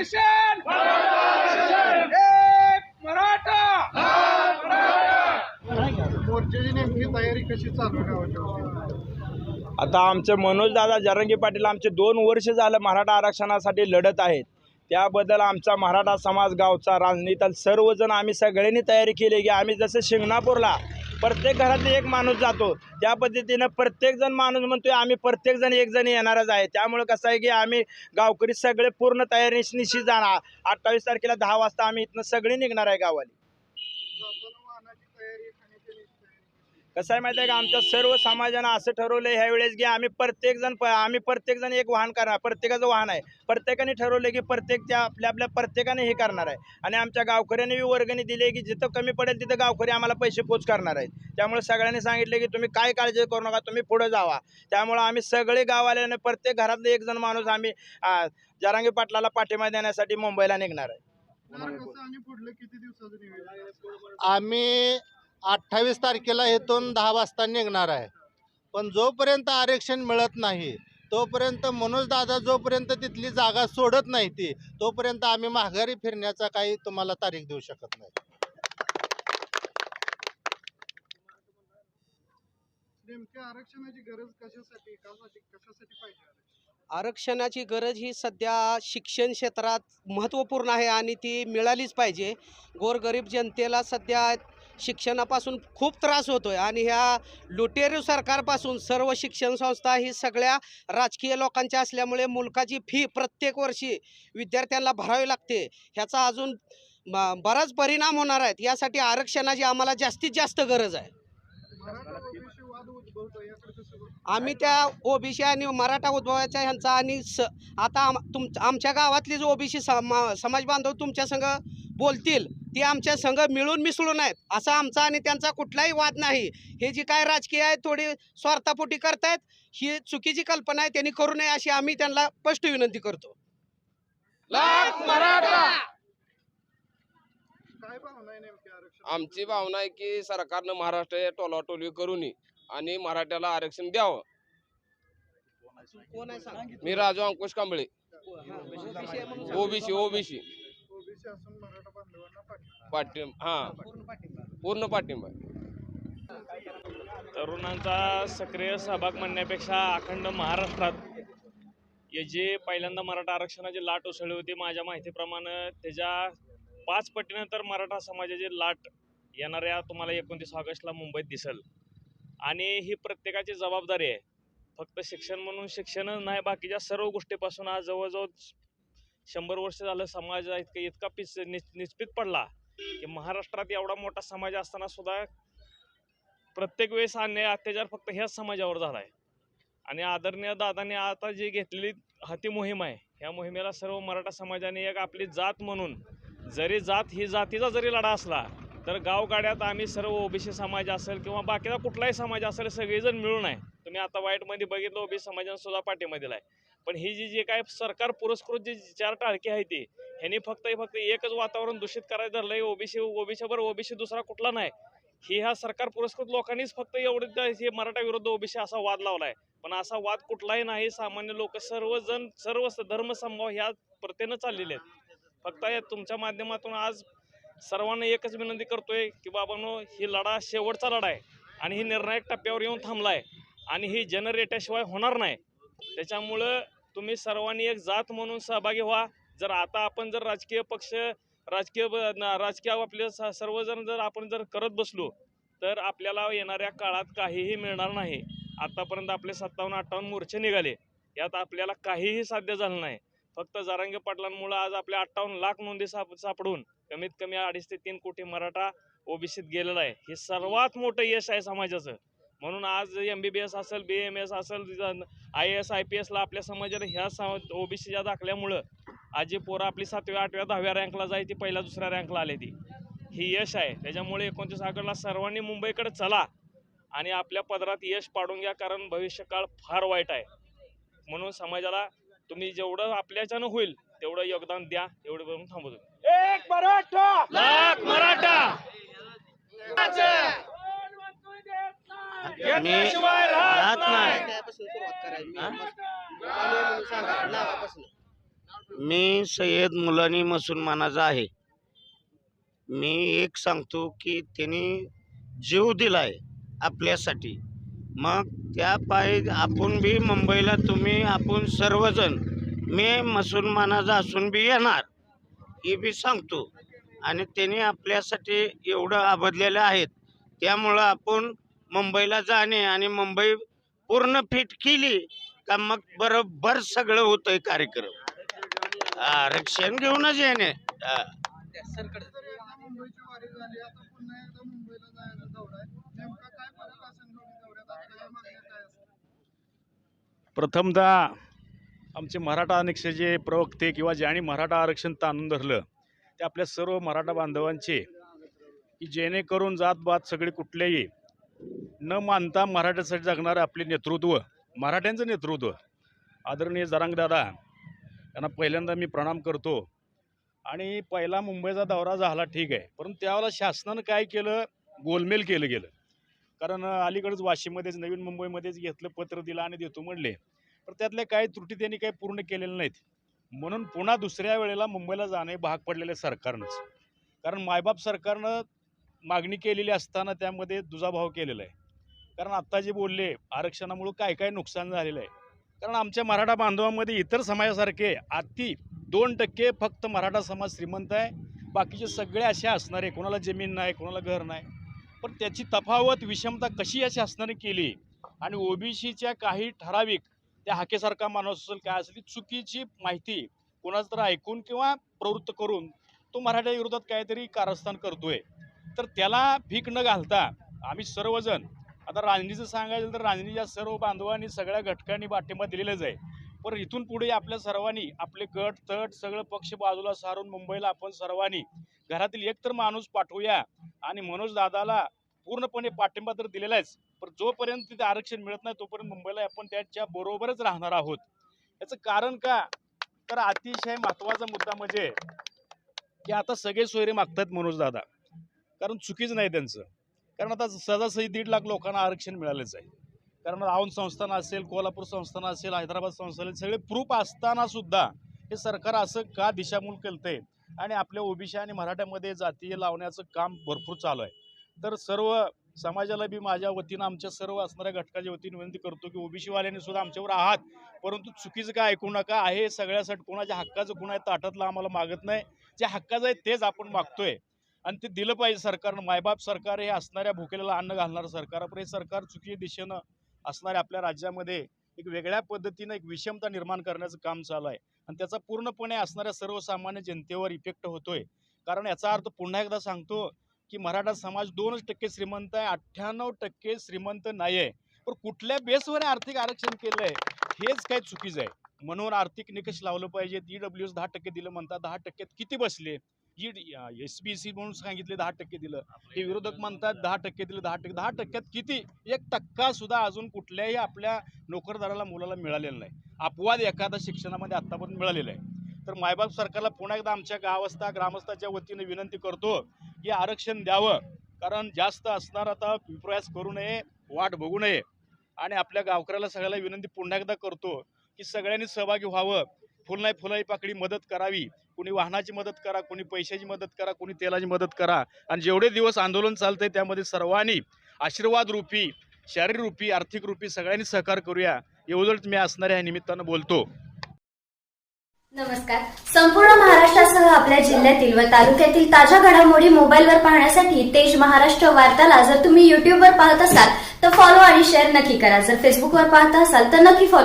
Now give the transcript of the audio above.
Mission. एक मराठा. मोर्चाची नेमकी तयारी कशी चालू आहे गावाच्या वतीने? आता आमचे मनोज दादा जरंगी पाटील आमचे दोन वर्ष झालं मराठा आरक्षणासाठी लढत आहेत. त्याबद्दल आमचा मराठा समाज गावचा राजनीत सर्वजण आम्ही सगळ्यांनी तयारी केली की आम्ही जसं शिंगणापूरला प्रत्येक घरातले एक माणूस जातो. त्या पद्धतीनं प्रत्येकजण माणूस म्हणतोय आम्ही प्रत्येकजण एक जण येणारच आहे. त्यामुळे कसं आहे की आम्ही गावकरी सगळे पूर्ण तयारीनिशी जाणार. अठ्ठावीस तारखेला दहा वाजता आम्ही इथनं सगळे निघणार आहे गावाली जाताना वाहनाची तयारी खाण्यापिण्याची तयारी कशी? कसं आहे माहिती आहे का? आमच्या सर्व समाजानं असं ठरवलं ह्या वेळेस की आम्ही प्रत्येकजण प आम्ही प्रत्येकजण एक वाहन करणार. प्रत्येकाचं वाहन आहे. प्रत्येकाने ठरवलं की प्रत्येक त्या आपल्या आपल्या प्रत्येकाने हे करणार आहे. आणि आमच्या गावकऱ्यांनी बी वर्गणी दिली आहे की जिथं कमी पडेल तिथं गावकरी आम्हाला पैसे पोच करणार आहेत. त्यामुळे सगळ्यांनी सांगितले की तुम्ही काय काळजी करू नका तुम्ही पुढे जावा. त्यामुळे आम्ही सगळे गाववाल्याने प्रत्येक घरातले एक जण माणूस आम्ही जरांगी पाटलाला पाठिंबा देण्यासाठी मुंबईला निघणार आहे? आम्ही अठ्ठावीस तारखेला इथून दहा वाजता निघणार आहे. पण जोपर्यंत आरक्षण मिळत नाही तोपर्यंत मनोज दादा जोपर्यंत तिथली जागा सोडत नाही ती तोपर्यंत आम्ही माघारी फिरण्याचा काही तुम्हाला तारीख देऊ शकत नाही. आरक्षणाची गरज कशासाठी कासाठी कशासाठी पाहिजे आरक्षण? आरक्षणाची गरज ही सध्या शिक्षण क्षेत्रात महत्त्वपूर्ण आहे आणि ती मिळालीच पाहिजे. गोरगरीब जनतेला सध्या शिक्षणापासून खूप त्रास होतो आहे आणि ह्या लुटेरू सरकारपासून सर्व शिक्षण संस्था ही सगळ्या राजकीय लोकांच्या असल्यामुळे मुलकाची फी प्रत्येक वर्षी विद्यार्थ्यांना भरावी लागते. ह्याचा अजून ब- बराच परिणाम होणार आहेत यासाठी आरक्षणाची आम्हाला जास्तीत जास्त गरज आहे. आम्ही त्या ओबीसी आणि मराठा उद्भवाच्या ह्यांचा आणि स आता आम तुम आमच्या गावातली जो ओबीसी समाज बांधव तुमच्या संग बोलतील. ती आमच्या संघ मिळून मिसळून आहेत. असा आमचा आणि त्यांचा कुठलाही वाद नाही. हे जी काय राजकीय आहे थोडी स्वार्थापोटी करतायत ही चुकीची कल्पना आहे त्यांनी करू नये अशी आम्ही त्यांना स्पष्ट विनंती करतो. लाख मराठा! काय भावना आहे नेमक्या आरक्षण आमची भावना आहे की सरकारनं महाराष्ट्र टोलाटोलवी करू नये आणि मराठ्याला आरक्षण द्यावं. मी राजू अंकुश कांबळे. OBC OBC. मराठा बांधवांना पाठिंबा. हा. पूर्ण पाठिंबा. तरुणांचा सक्रिय सहभाग म्हणण्यापेक्षा अखंड महाराष्ट्रात हे जे पहिल्यांदा मराठा आरक्षणाची लाट उसळली होती माझ्या माहितीप्रमाणे त्याच्या पाच पटीनं तर मराठा समाजाची लाट येणाऱ्या तुम्हाला एकोणतीस ऑगस्टला मुंबईत दिसेल. आणि ही प्रत्येकाची जबाबदारी आहे. फक्त शिक्षण म्हणून शिक्षणच नाही बाकीच्या सर्व गोष्टीपासून आज जवळजवळ शंभर वर्ष झालं समाज इतका इतका पिस निस निस्पित पडला की महाराष्ट्रात एवढा मोठा समाज असताना सुद्धा प्रत्येक वेळेस अन्याय अत्याचार फक्त ह्याच समाजावर झाला आहे आणि आदरणीय दादाने आता जी घेतलेली हाती मोहीम आहे ह्या मोहिमेला सर्व मराठा समाजाने एक आपली जात म्हणून जरी जात ही जातीचा जरी लढा असला तर गावगाड्यात आम्ही सर्व ओबीसी समाज असेल किंवा बाकीचा कुठलाही समाज असेल सगळेजण मिळून आहे. तुम्ही आता वाईटमध्ये बघितलं ओबीसी समाजाने सुद्धा पाठीमध्ये आहे पण ही जी जी काय सरकार पुरस्कृत जी चार टाळके आहे ती ह्यांनी फक्त फक्त एकच वातावरण दूषित करायचं धरलं आहे ओबीसी ओबीसीवर ओबीसी दुसरा कुठला नाही. ही ह्या सरकार पुरस्कृत लोकांनीच फक्त एवढं हे मराठा विरुद्ध ओबीसी असा वाद लावला आहे पण असा वाद कुठलाही नाही. सामान्य लोक सर्वजण सर्व धर्मसमभाव ह्या प्रत्येनं चाललेले आहेत. फक्त या तुमच्या माध्यमातून आज सर्वांना एकच विनंती करतोय की बाबांनो ही लढा शेवटचा लढा आहे. आणि ही निर्णायक टप्प्यावर येऊन थांबला आहे आणि ही जनरेटाशिवाय होणार नाही. त्याच्यामुळं तुम्ही सर्वांनी एक जात म्हणून सहभागी व्हा. जर आता आपण जर राजकीय पक्ष राजकीय ब- राजकीय आपले स- सर्वजण जर आपण जर करत बसलो तर आपल्याला येणाऱ्या काळात काहीही मिळणार नाही. आतापर्यंत आपले सत्तावन्न अठ्ठावन्न मोर्चे निघाले. यात आपल्याला काहीही साध्य झालं नाही. फक्त जारांगे पाटलांमुळं आज आपल्या अठ्ठावन्न लाख नोंदी साप सापडून कमीत कमी अडीच ते तीन कोटी मराठा ओबीसीत गेलेला आहे. हे सर्वात मोठं यश आहे समाजाचं. म्हणून आज एम बी बी एस असेल बी एम एस असेल आय एस आय पी एसला आपल्या समाजाला ह्या ओबीसीच्या दाखल्यामुळं आज जी पोरं आपली सातव्या आठव्या दहाव्या रँकला जाय ती पहिल्या दुसऱ्या रँकला आली ती. ही यश आहे. त्याच्यामुळे एकोणतीस ऑगस्टला सर्वांनी मुंबईकडे चला आणि आपल्या पदरात यश पाडून घ्या कारण भविष्यकाळ फार वाईट आहे. म्हणून समाजाला तुम्ही जेवढं आपल्याच्यानं होईल तेवढं योगदान द्या. एवढं करून थांबवतो. एक मराठा! घेतल्याशिवाय राहत नाही. त्यापासून सुरुवात करायची. मी- सय्यद मुलानी मुसलमानाचा आहे. मी एक सांगतो की त्यांनी जीव दिलाय आपल्यासाठी. मग त्या पायी आपण बी मुंबईला तुम्ही आपण सर्वजण मी मुसलमानाचा असून बी येणार हे बी सांगतो. आणि त्यांनी आपल्यासाठी एवढं आबदलेलं आहेत. त्यामुळं आपण मुंबईला जाणे आणि मुंबई पूर्ण फिट केली का मग बरोबर सगळं होतंय कार्यक्रम आरक्षण घेऊनच येणे हा. प्रथमतः आमचे मराठा आरक्षणाचे प्रवक्ते किंवा ज्यांनी मराठा आरक्षण ताणून धरलं ते आपल्या सर्व मराठा बांधवांचे की जेणेकरून जातभात सगळे कुठलेही न मानता मराठ्यासाठी जगणारं आपले नेतृत्व मराठ्यांचं नेतृत्व. आदरणीय जरांगदादा यांना पहिल्यांदा मी प्रणाम करतो. आणि पहिला मुंबईचा दौरा झाला ठीक आहे. परंतु त्यावेळेला शासनानं काय केलं? गोलमेल केलं गेलं. कारण अलीकडंच वाशिममध्येच नवीन मुंबईमध्येच घेतलं पत्र दिलं आणि देतो म्हणले पण त्यातल्या काही त्रुटी त्यांनी काही पूर्ण केलेल्या नाहीत. म्हणून पुन्हा दुसऱ्या वेळेला मुंबईला जाणे भाग पडलेलं आहे सरकारनंच. कारण मायबाप सरकारनं मागणी केलेली असताना त्यामध्ये दुजाभाव केलेला आहे. कारण आत्ता जे बोलले आरक्षणामुळं काय काय नुकसान झालेलं आहे. कारण आमच्या मराठा बांधवांमध्ये इतर समाजासारखे अति दोन टक्के फक्त मराठा समाज श्रीमंत आहे. बाकीचे सगळे असे असणारे कोणाला जमीन नाही कोणाला घर नाही. पण त्याची तफावत विषमता कशी या शासनाने केली आणि ओबीसीच्या काही ठराविक त्या हाकेसारखा माणूस असेल काय असेल चुकीची माहिती कोणाचं तर ऐकून किंवा प्रवृत्त करून तो मराठा विरोधात काहीतरी कारस्थान करतोय. तर त्याला भीक न घालता आम्ही सर्वजण आता रांजणीचं सांगायचं तर रांजणीच्या सर्व बांधवांनी सगळ्या घटकांनी पाठिंबा दिलेलाच आहे. पण इथून पुढे आपल्या सर्वांनी आपले गट तट सगळं पक्ष बाजूला सारून मुंबईला आपण सर्वांनी घरातील एकतर माणूस पाठवूया आणि मनोज दादाला पूर्णपणे पाठिंबा तर दिलेला आहेच पण जोपर्यंत तिथे आरक्षण मिळत नाही तोपर्यंत मुंबईला आपण त्याच्या बरोबरच राहणार आहोत. याचं कारण का? तर अतिशय महत्त्वाचा मुद्दा म्हणजे की आता सगळे सोयरे मागतात मनोज दादा. कारण चुकीच नाही त्यांचं. कारण आता सहजासहजी दीड लाख लोकांना आरक्षण मिळालेच आहे. कारण रावण संस्थान असेल कोल्हापूर संस्थान असेल हैदराबाद संस्थान असेल सगळे प्रूफ असतानासुद्धा हे सरकार असं का दिशामूल केलतंय आणि आपल्या ओबीसी आणि मराठ्यामध्ये जातीय लावण्याचं काम भरपूर चालू आहे. तर सर्व समाजाला बी माझ्या वतीनं आमच्या सर्व असणाऱ्या घटकाच्या वतीने विनंती करतो की ओबीसीवाल्यांनी सुद्धा आमच्यावर आहात. परंतु चुकीचं काय ऐकू नका. आहे सगळ्यासाठी कोणाच्या हक्काचं कुणा ताटातलं आम्हाला मागत नाही. जे हक्काचं आहे तेच आपण मागतोय. आणि ते दिलं पाहिजे सरकारनं मायबाप सरकार हे असणाऱ्या भुकेलेला अन्न घालणारं सरकार. पण हे सरकार चुकीच्या दिशेनं असणाऱ्या आपल्या राज्यामध्ये एक वेगळ्या पद्धतीनं एक विषमता निर्माण करण्याचं काम चालू आहे. आणि त्याचा पूर्णपणे असणाऱ्या सर्वसामान्य जनतेवर इफेक्ट होतोय. कारण याचा अर्थ पुन्हा एकदा सांगतो की मराठा समाज दोनच टक्के श्रीमंत आहे अठ्ठ्याण्णव टक्के श्रीमंत नाही आहे पण कुठल्या बेसवर आर्थिक आरक्षण केलं आहे हेच काही चुकीचं आहे. म्हणून आर्थिक निकष लावलं पाहिजे ई डब्ल्यू एस दहा टक्के दिलं म्हणतात दहा टक्क्यात किती बसले? ई एस बी सी म्हणून सांगितले दहा टक्के दिलं. हे विरोधक म्हणतात दहा टक्के दिलं दहा टक्के दहा टक्क्यात किती? एक टक्का सुद्धा अजून कुठल्याही आपल्या नोकरदाराला मुलाला मिळालेला नाही. अपवाद एखादा शिक्षणामध्ये आत्तापर्यंत मिळालेला आहे. तर मायबाप सरकारला पुन्हा एकदा आमच्या गावस्था ग्रामस्थाच्या वतीने विनंती करतो की आरक्षण द्यावं. कारण जास्त असणार आता विप्रयास करू नये वाट बघू नये. आणि आपल्या गावकऱ्याला सगळ्याला विनंती पुन्हा एकदा करतो की सगळ्यांनी सहभागी व्हावं. फुल नाही फुलाई पाकडी मदत करावी. कुणी वाहनाची मदत करा कुणी पैशाची मदत करा कुणी तेलाची मदत करा. आणि जेवढे दिवस आंदोलन चालतंय त्यामध्ये सर्वांनी आशीर्वाद रूपी शारीर रूपी आर्थिक रूपी सगळ्यांनी सहकार करूया. एवढंच मी असणाऱ्या या निमित्तानं बोलतो. नमस्कार. संपूर्ण महाराष्ट्रासह आपल्या जिल्ह्यातील व तालुक्यातील ताज्या घडामोडी मोबाईलवर पाहण्यासाठी तेज महाराष्ट्र वार्ताला जर तुम्ही युट्यूबवर पाहत असाल तर फॉलो आणि शेअर नक्की करा. जर फेसबुकवर पाहत असाल तर नक्की फॉलो